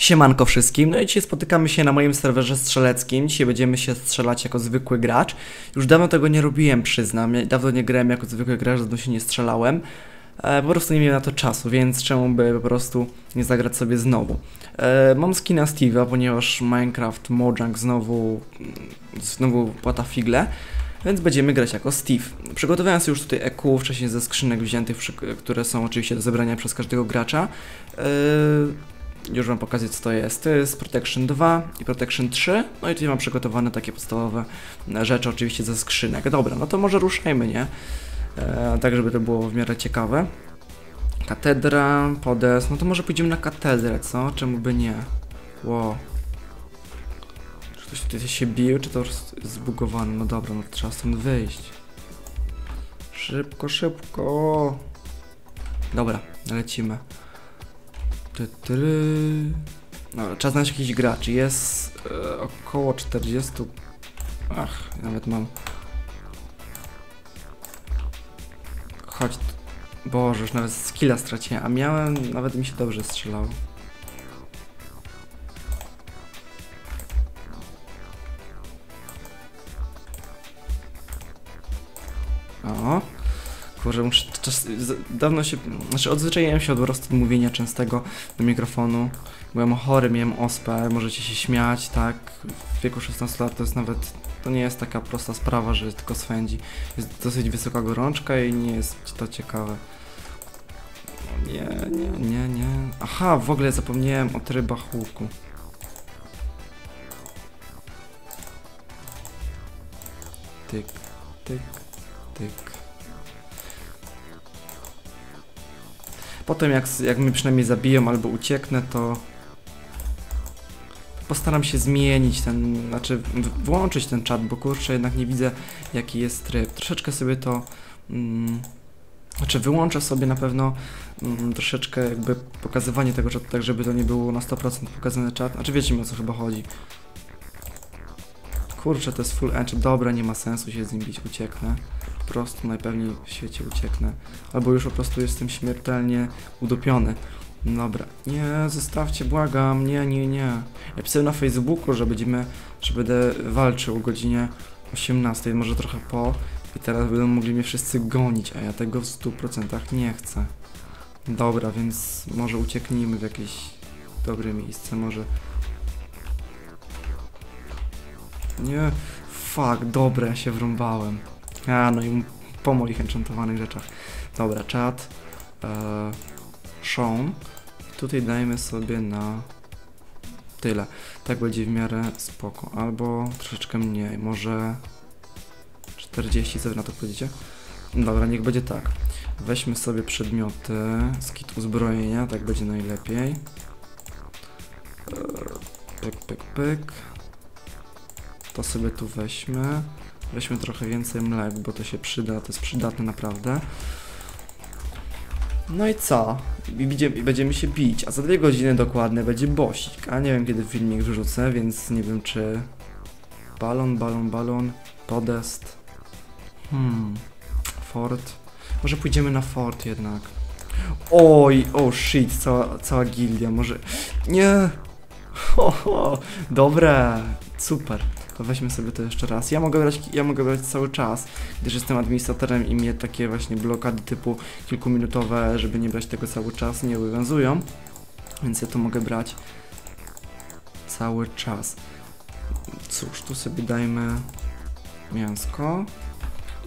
Siemanko wszystkim, no i dzisiaj spotykamy się na moim serwerze strzeleckim. Dzisiaj będziemy się strzelać jako zwykły gracz. Już dawno tego nie robiłem, przyznam. Ja dawno nie grałem jako zwykły gracz, dawno się nie strzelałem. E, po prostu nie miałem na to czasu, więc czemu by po prostu nie zagrać sobie znowu. E, mam skina Steve'a, ponieważ Minecraft Mojang znowu, znowu płata figle. Więc będziemy grać jako Steve. Przygotowałem sobie już tutaj EQ wcześniej ze skrzynek wziętych, które są oczywiście do zebrania przez każdego gracza. Yy, już wam pokażę co to jest. To jest Protection 2 i Protection 3. No i tutaj mam przygotowane takie podstawowe e, rzeczy oczywiście ze skrzynek. Dobra, no to może ruszajmy, nie? E, tak, żeby to było w miarę ciekawe. Katedra, podes, no to może pójdziemy na katedrę, co? Czemu by nie? Wow. Czy ktoś tutaj się bił, czy to jest zbugowane? No dobra, no trzeba stąd wyjść. Szybko, szybko. Dobra, lecimy. No, czas znaleźć jakiś graczy. Jest e, około 40. Ach, nawet mam. Chodź. Boże, już nawet skilla straciłem, a miałem, nawet mi się dobrze strzelało. O. Kurczę, muszę czas, dawno się, znaczy odzwyczaiłem się od prostu mówienia częstego do mikrofonu. Byłem chory, miałem ospę, możecie się śmiać, tak. W wieku 16 lat to jest nawet, to nie jest taka prosta sprawa, że tylko swędzi. Jest dosyć wysoka gorączka i nie jest to ciekawe. O Nie, nie, nie, nie. Aha, w ogóle zapomniałem o trybach łuku. Tyk, tyk, tyk. Potem jak, jak mnie przynajmniej zabiją albo ucieknę, to postaram się zmienić ten, znaczy włączyć ten czat, bo kurczę jednak nie widzę jaki jest tryb. Troszeczkę sobie to, mm, znaczy wyłączę sobie na pewno mm, troszeczkę jakby pokazywanie tego czatu, tak żeby to nie było na 100% pokazany czat. Znaczy wiecie mi o co chyba chodzi. Kurczę, to jest full edge. Dobra, nie ma sensu się z nim bić, ucieknę. Prostu najpewniej w świecie ucieknę. Albo już po prostu jestem śmiertelnie udupiony. Dobra. Nie, zostawcie, błagam. Nie, nie, nie. Ja pisałem na Facebooku, że będziemy, że będę walczył o godzinie 18, może trochę po. I teraz będą mogli mnie wszyscy gonić, a ja tego w 100% nie chcę. Dobra, więc może ucieknijmy w jakieś dobre miejsce, może... Nie, fuck, dobra, ja się wrąbałem. A, no i po moich enchantowanych rzeczach. Dobra, czat. E, Sean. Tutaj dajmy sobie na tyle. Tak będzie w miarę spoko. Albo troszeczkę mniej, może 40, co wy na to powiedziecie? Dobra, niech będzie tak. Weźmy sobie przedmioty z kit uzbrojenia, tak będzie najlepiej. E, Pyk, pyk, pyk. To sobie tu weźmy. Weźmy trochę więcej mlek, bo to się przyda, to jest przydatne naprawdę. No i co? Będziemy się bić, a za dwie godziny dokładnie będzie bosik. A nie wiem kiedy filmik wrzucę, więc nie wiem czy... Balon, balon, balon, podest. Hmm... Fort. Może pójdziemy na fort jednak. Oj, oh shit, cała, cała gildia, może... Nie! Ho, ho, dobre, super. To weźmy sobie to jeszcze raz. Ja mogę brać, ja mogę brać cały czas, gdyż jestem administratorem i mnie takie właśnie blokady typu kilkuminutowe, żeby nie brać tego cały czas, nie obowiązują. Więc ja to mogę brać cały czas. Cóż, tu sobie dajmy mięsko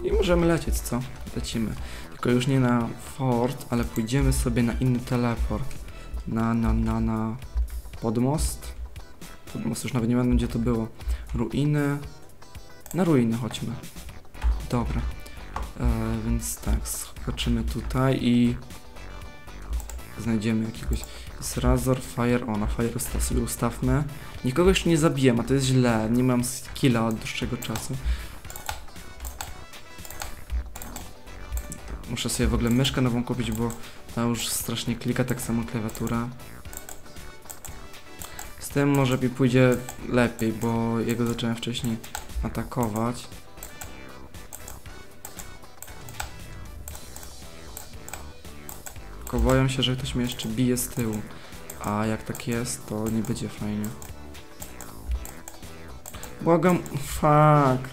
i możemy lecieć, co? Lecimy. Tylko już nie na fort, ale pójdziemy sobie na inny teleport. Na, na, na, na podmost. Podmost już nawet nie pamiętam gdzie to było. Ruiny. Na ruiny chodźmy. Dobra. E, więc tak, skoczymy tutaj i znajdziemy jakiegoś. Jest Razor, Fire, o na Fire usta- sobie ustawmy. Nikogo jeszcze nie zabiłem, a to jest źle. Nie mam skilla od dłuższego czasu. Muszę sobie w ogóle myszkę nową kupić, bo ta już strasznie klika, tak samo klawiatura. Tym może mi pójdzie lepiej, bo jego zacząłem wcześniej atakować. Tylko boję się, że ktoś mnie jeszcze bije z tyłu. A jak tak jest, to nie będzie fajnie. Błagam, fuck.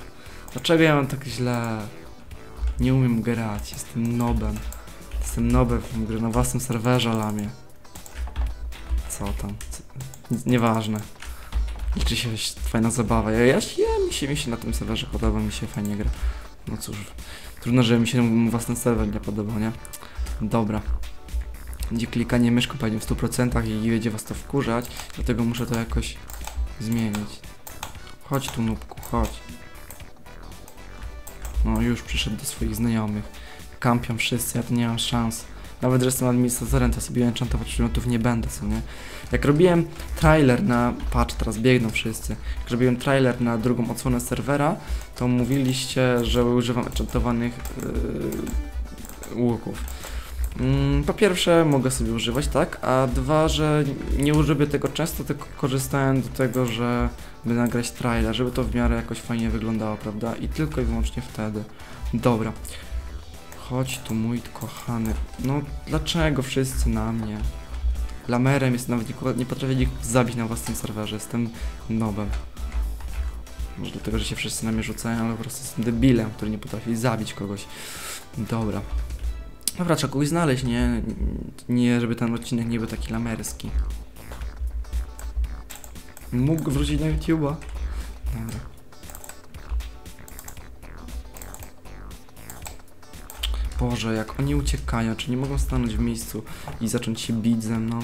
Dlaczego ja mam tak źle? Nie umiem grać, jestem nobem. Jestem nobem w grę na własnym serwerze, lamie. Co tam? Co? Nieważne. Liczy się fajna zabawa. Ja, ja, ja mi, się, mi się na tym serwerze podoba, mi się fajnie gra. No cóż, trudno, że mi się własny serwer nie podobał, nie? Dobra. Będzie klikanie myszką pewnie w 100% i będzie was to wkurzać, dlatego muszę to jakoś zmienić. Chodź tu, nubku, chodź. No, już przyszedł do swoich znajomych. Kampią wszyscy, ja tu nie mam szans. Nawet, że jestem administratorem, to sobie enchantować przedmiotów nie będę, co nie? Jak robiłem trailer na... Patrz, teraz biegną wszyscy. Jak robiłem trailer na drugą odsłonę serwera, to mówiliście, że używam enchantowanych yy, łuków. Mm, Po pierwsze, mogę sobie używać, tak? A dwa, że nie użyję tego często, tylko korzystałem do tego, że by nagrać trailer, żeby to w miarę jakoś fajnie wyglądało, prawda? I tylko i wyłącznie wtedy. Dobra. Chodź tu, mój kochany. No, dlaczego wszyscy na mnie? Lamerem jest nawet nie, nie potrafię ich zabić na własnym serwerze. Jestem nobem. Może dlatego, że się wszyscy na mnie rzucają, ale po prostu jestem debilem, który nie potrafi zabić kogoś. Dobra. Dobra, trzeba kogoś znaleźć, nie? Nie, żeby ten odcinek nie był taki lamerski. Mógł wrócić na YouTube'a. Dobra. Boże, jak oni uciekają, czy nie mogą stanąć w miejscu i zacząć się bić ze mną?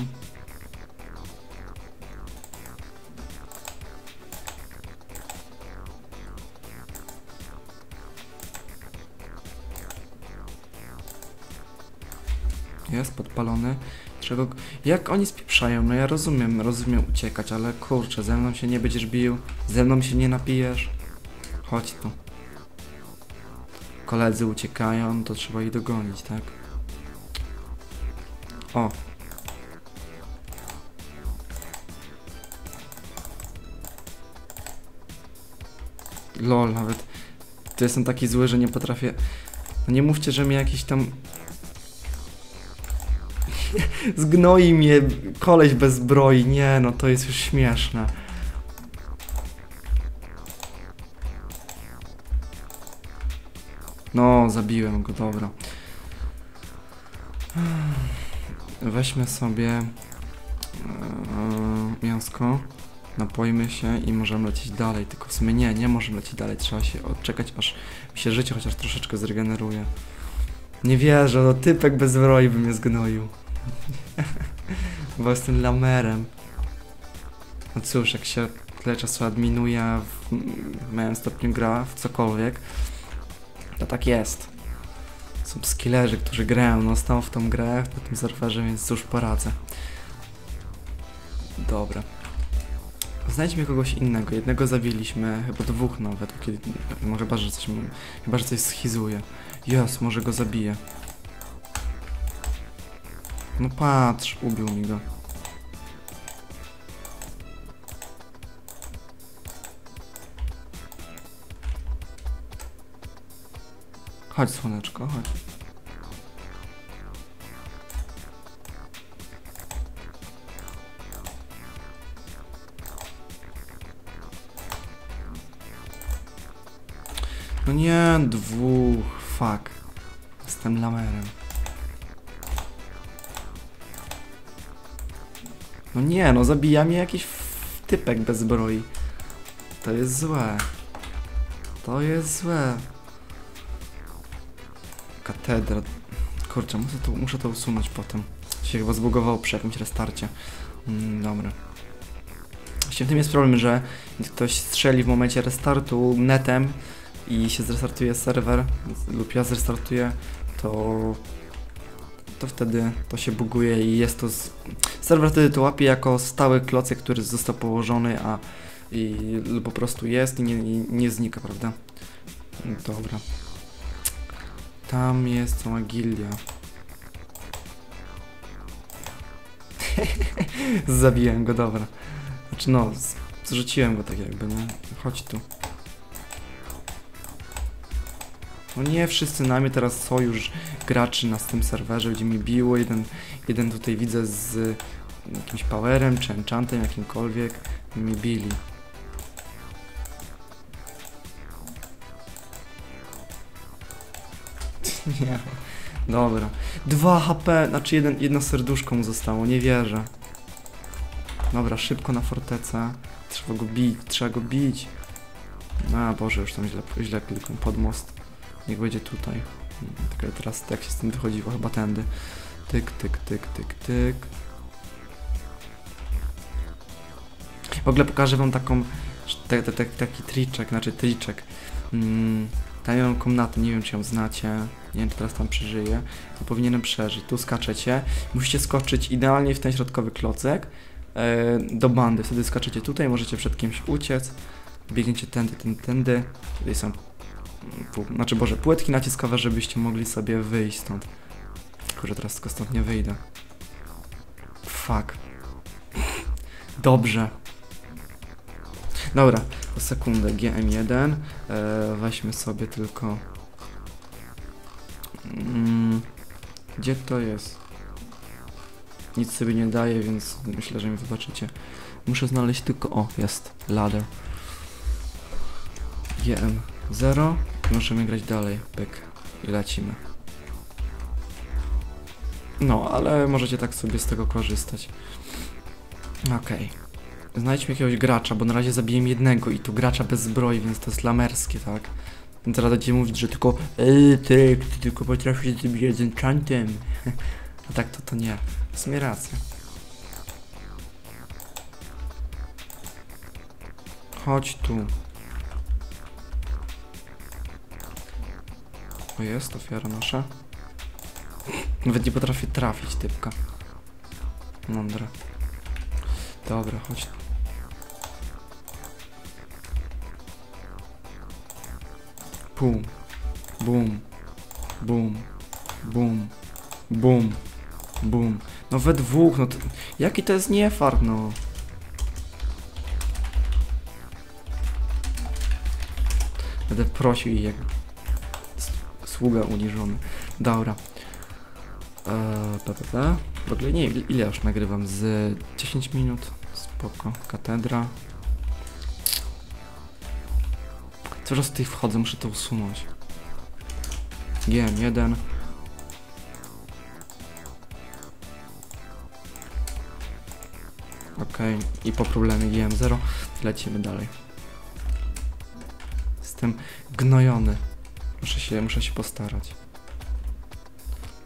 Jest podpalony. Czego... Jak oni spieprzają? No ja rozumiem, rozumiem uciekać, ale kurczę, ze mną się nie będziesz bił, ze mną się nie napijesz. Chodź tu. Koledzy uciekają, to trzeba ich dogonić, tak? O. Lol, nawet. To jestem taki zły, że nie potrafię. No nie mówcie, że mnie jakiś tam Zgnoi mnie koleś bez zbroi. Nie, no to jest już śmieszne. No, zabiłem go, dobra. Weźmy sobie e, mięsko, napojmy się i możemy lecieć dalej. Tylko w sumie nie, nie możemy lecieć dalej. Trzeba się odczekać, aż mi się życie chociaż troszeczkę zregeneruje. Nie wierzę, no typek bez zbroi by mnie zgnoił. Bo jestem lamerem. No cóż, jak się tyle czasu adminuje, a w, w stopniu gra w cokolwiek, to tak jest. Są skillerzy, którzy grają non-stop w tą grę, na tym serwerze, więc cóż poradzę. Dobra. Znajdźmy kogoś innego. Jednego zabiliśmy, chyba dwóch nawet, kiedy, no chyba, że coś, chyba, że coś schizuje. Jas, może go zabiję. No patrz, ubił mi go. Chodź słoneczko, chodź. No nie, dwóch, fuck. Jestem lamerem. No nie, no zabija mnie jakiś typek bez zbroi. To jest złe. To jest złe. Katedra. Kurczę, muszę to, muszę to usunąć potem. Się chyba zbugowało przy jakimś restarcie. Mm, dobra. Właśnie w tym jest problem, że ktoś strzeli w momencie restartu netem i się zrestartuje serwer lub ja zrestartuję, to to wtedy to się buguje i jest to z... serwer wtedy to łapie jako stały klocek, który został położony, a i po prostu jest i nie, nie, nie znika, prawda? Dobra. Tam jest cała gildia. Zabiłem go, dobra. Znaczy no, zrzuciłem go tak jakby, nie? Chodź tu. No nie wszyscy na mnie teraz sojusz graczy na tym serwerze, będzie mi biło. Jeden, jeden tutaj widzę z jakimś powerem, czy enchantem, jakimkolwiek mi bili. Nie. Dobra. 2 HP, znaczy jeden, jedno serduszko mu zostało, nie wierzę. Dobra, szybko na fortecę. Trzeba go bić, trzeba go bić. A Boże, już tam źle, źle klikłem pod most. Niech będzie tutaj. Tylko teraz jak się z tym wychodziło, chyba tędy. Tyk, tyk, tyk, tyk, tyk. W ogóle pokażę wam taką, te, te, te, taki triczek, znaczy triczek. Mm, tajną komnatę, nie wiem czy ją znacie, nie wiem czy teraz tam przeżyję, to powinienem przeżyć. Tu skaczecie, musicie skoczyć idealnie w ten środkowy klocek e, do bandy, wtedy skaczecie tutaj, możecie przed kimś uciec, biegniecie tędy, tędy, tędy, tutaj są, znaczy boże, płytki naciskowe, żebyście mogli sobie wyjść stąd. Tylko, że teraz tylko stąd nie wyjdę. Fuck. Dobrze. Dobra, o sekundę. GM1. E, weźmy sobie tylko. Mm, gdzie to jest? Nic sobie nie daje, więc myślę, że mi wybaczycie. Muszę znaleźć tylko. O, jest. Ladder. GM0. Możemy grać dalej. Pyk. I lecimy. No, ale możecie tak sobie z tego korzystać. Okej. Znajdźmy jakiegoś gracza, bo na razie zabiję jednego i tu gracza bez zbroi, więc to jest lamerskie, tak? Więc teraz będzie mówić, że tylko Eee, ty, ty tylko potrafisz zrobić z enchantem. A tak to to nie. W sumie racja. Chodź tu. O jest ofiara nasza. Nawet nie potrafię trafić typka. Mądre. Dobra, chodź. Bum. Bum. Bum. Bum. Bum. Bum. No we dwóch, no to... Jaki to jest niefart, no. Będę prosił jej jak... Sługa uniżony. Dobra. Eee, p, p, p. W ogóle nie ile już nagrywam? Z 10 minut? Spoko. Katedra. Cały czas tutaj wchodzę, muszę to usunąć. GM1. Okej, i po problemie GM0 lecimy dalej. Jestem gnojony. Muszę się, muszę się postarać.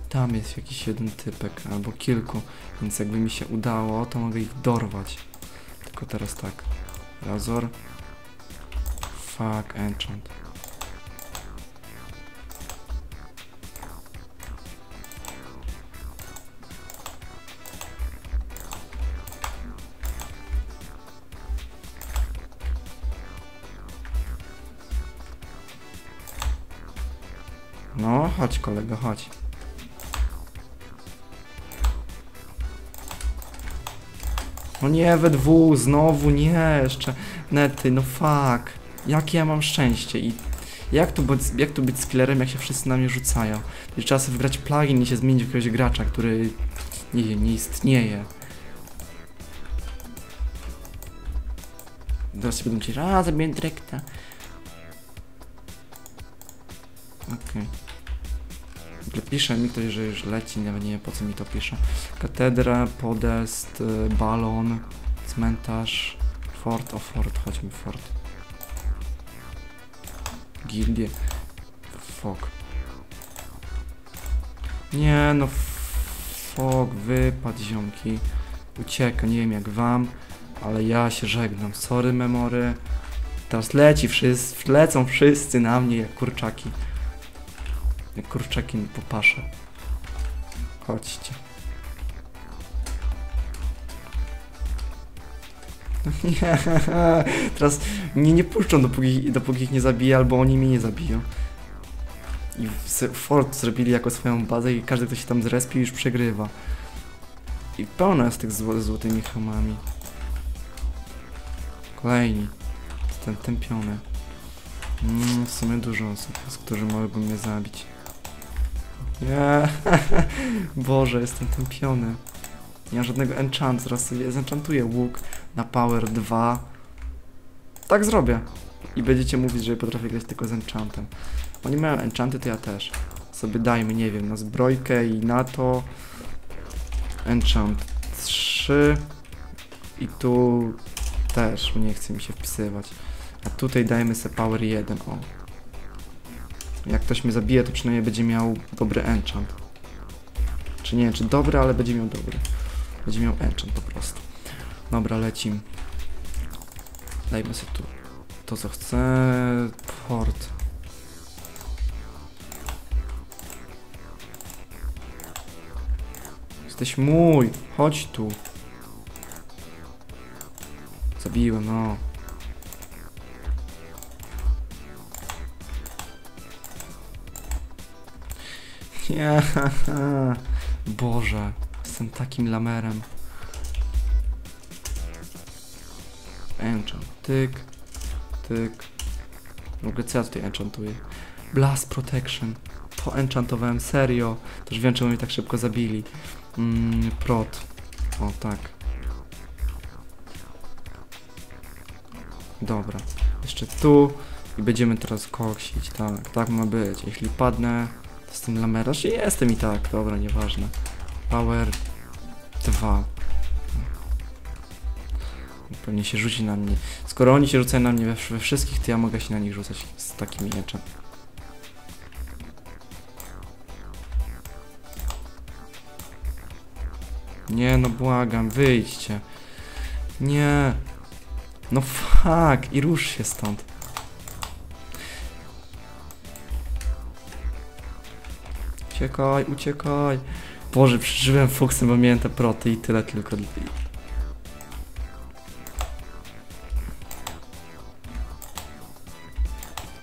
Tam jest jakiś jeden typek, albo kilku, więc jakby mi się udało, to mogę ich dorwać. Tylko teraz tak. Razor. Fuck, enchant. No, chodź kolego, chodź. No nie, we dwóch, znowu, nie, jeszcze nety, no fuck. Jakie ja mam szczęście i jak tu, być, jak tu być skillerem, jak się wszyscy na mnie rzucają? I trzeba sobie wygrać plugin i się zmienić w jakiegoś gracza, który nie wiem, nie istnieje. Teraz się będą myśleć, a zabiję dyrekta. Okej. Ogóle Pisze mi ktoś, że już leci, nawet nie wiem po co mi to pisze. Katedra, podest, y, balon, cmentarz, fort, o fort, chodźmy fort. Gildie. Fok. Nie no, fok, wypad ziomki. Ucieka, nie wiem jak wam, ale ja się żegnam. Sorry memory. Teraz leci wszyscy, lecą wszyscy na mnie jak kurczaki. Jak kurczaki po pasze. Chodźcie. No nie, teraz mnie nie puszczą dopóki, dopóki ich nie zabiję, albo oni mnie nie zabiją. I Fort zrobili jako swoją bazę i każdy, kto się tam zrespił, już przegrywa. I pełno jest tych zł złotymi hamami. Kolejni. Jestem tępiony. Mm, w sumie dużo osób jest, którzy mogłyby mnie zabić. Nie, Boże, jestem tępiony. Nie mam żadnego enchantu, zaraz sobie zenchantuję łuk na power 2. Tak zrobię. I będziecie mówić, że potrafię grać tylko z enchantem. Oni mają enchanty, to ja też. Sobie dajmy, nie wiem, na zbrojkę i na to. Enchant 3. I tu też nie chce mi się wpisywać. A tutaj dajemy sobie power 1. O. Jak ktoś mnie zabije, to przynajmniej będzie miał dobry enchant. Czy nie wiem, czy dobry, ale będzie miał dobry. Będzie miał enchant po prostu. Dobra, lecim. Dajmy sobie tu to, co chcę. Port. Jesteś mój! Chodź tu! Zabiłem, no. Nie, Boże, jestem takim lamerem. Enchant, tyk, tyk. W ogóle co ja tutaj enchantuję? Blast Protection. To enchantowałem, serio. Też wiem, czemu mnie tak szybko zabili. Mm, prot. O, tak. Dobra. Jeszcze tu. I będziemy teraz koksić, tak. Tak ma być. Jeśli padnę, to z tym lameraż. Jestem i tak, dobra, nieważne. Power 2. Pewnie się rzuci na mnie. Skoro oni się rzucają na mnie we, we wszystkich, to ja mogę się na nich rzucać z takimi mieczem. Nie, no błagam, wyjdźcie. Nie. No fuck, i rusz się stąd. Uciekaj, uciekaj. Boże, przeżyłem fuksem, bo miałem te proty i tyle tylko.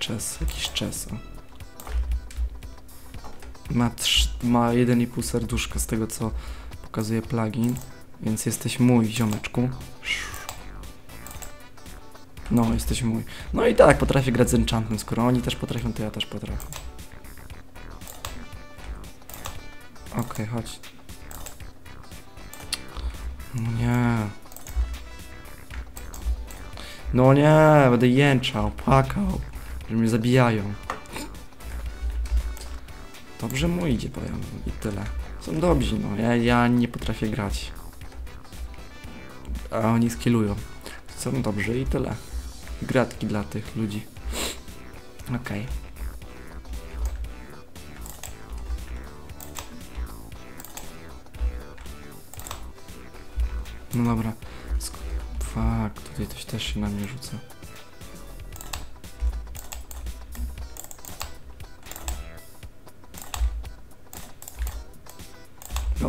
Czas, jakiś czas. Ma, trz- ma 1,5 serduszka z tego co pokazuje plugin, więc jesteś mój ziomeczku. No, jesteś mój. No i tak, potrafię grać z enchantem, skoro oni też potrafią, to ja też potrafię. Okej, chodź. No nie. No nie, będę jęczał, płakał, że mnie zabijają. Dobrze mu idzie, powiem i tyle. Są dobrzy, no. Ja, ja nie potrafię grać. A oni skillują. Są dobrzy i tyle. Gratki dla tych ludzi. Okej. No dobra. Fuck, tutaj coś też się na mnie rzuca.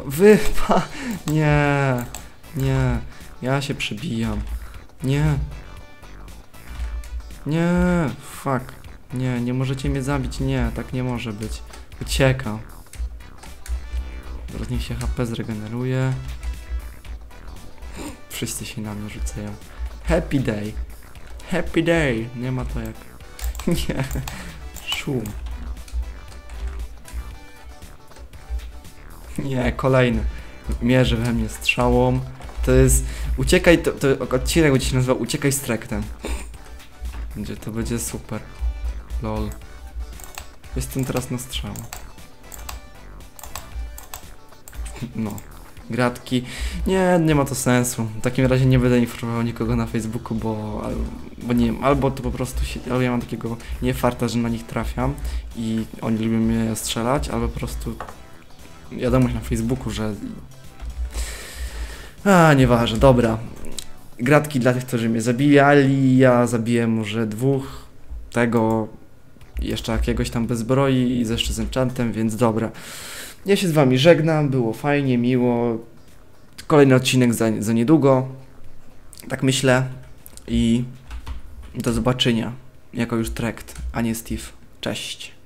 Wypa... Nie, nie. Ja się przebijam. Nie. Nie, fuck. Nie, nie możecie mnie zabić. Nie, tak nie może być. Uciekam. Teraz niech się HP zregeneruje. Wszyscy się na mnie rzucają. Happy day. Happy day. Nie ma to jak... Nie. Szum. Nie, kolejny. Mierzy we mnie strzałą. To jest... Uciekaj, to, to odcinek będzie się nazywał Uciekaj z trektem. Będzie, to będzie super. Lol. Jestem teraz na strzał. No. Gratki. Nie, nie ma to sensu. W takim razie nie będę informował nikogo na Facebooku, bo, bo nie wiem, albo to po prostu się, albo ja mam takiego niefarta, że na nich trafiam i oni lubią mnie strzelać, albo po prostu wiadomość na Facebooku, że... A, nieważne, dobra. Gratki dla tych, którzy mnie zabijali, ja zabiłem może dwóch, tego jeszcze jakiegoś tam bez zbroi i ze jeszcze z enchantem, więc dobra. Ja się z wami żegnam, było fajnie, miło. Kolejny odcinek za, za niedługo, tak myślę. I do zobaczenia, jako już Trekt, a nie Steve. Cześć.